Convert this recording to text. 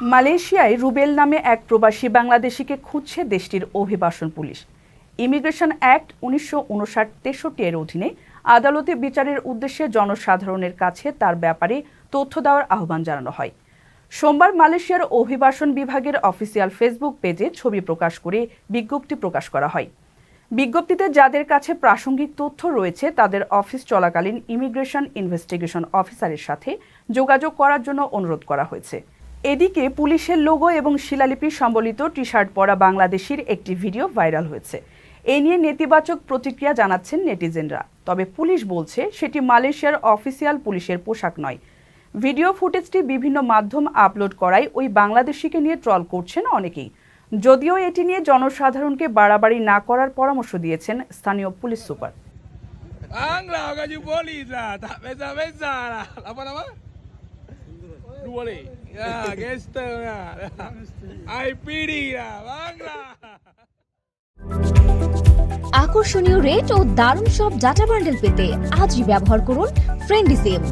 মালয়েশিয়ায় রুবেল নামে এক প্রবাসী বাংলাদেশিকে খুঁজছে দেশটির অভিবাসন পুলিশ। ইমিগ্রেশন অ্যাক্ট উনিশশো উনষাট তেষট্টি এর অধীনে আদালতে বিচারের উদ্দেশ্যে জনসাধারণের কাছে তার ব্যাপারে তথ্য দেওয়ার আহ্বান জানানো হয়। সোমবার মালয়েশিয়ার অভিবাসন বিভাগের অফিসিয়াল ফেসবুক পেজে ছবি প্রকাশ করে বিজ্ঞপ্তি প্রকাশ করা হয়। বিজ্ঞপ্তিতে যাদের কাছে প্রাসঙ্গিক তথ্য রয়েছে, তাদের অফিস চলাকালীন ইমিগ্রেশন ইনভেস্টিগেশন অফিসারের সাথে যোগাযোগ করার জন্য অনুরোধ করা হয়েছে। এদিকে পুলিশের লোগো এবং শিলালিপি সম্বলিত টি শার্ট পরা বাংলাদেশির একটি ভিডিও ভাইরাল হয়েছে এ নিয়ে নেতিবাচক প্রতিক্রিয়া জানাচ্ছেন নেটিজেনরা তবে পুলিশ বলছে সেটি মালয়েশিয়ার অফিসিয়াল পুলিশের পোশাক নয় ভিডিও ফুটেজটি বিভিন্ন মাধ্যম আপলোড করায় ওই বাংলাদেশিকে নিয়ে ট্রল করছেন অনেকেই যদিও এটি নিয়ে জনসাধারণকে বাড়াবাড়ি না করার পরামর্শ দিয়েছেন স্থানীয় police super Dua boleh. Ya, gangster una. Ay, pirira, Bangla. আকর্ষণীয় রেট ও দারুণ সব ডাটা বান্ডেল পেতে আজই ব্যবহার করুন ফ্রেন্ডি সিম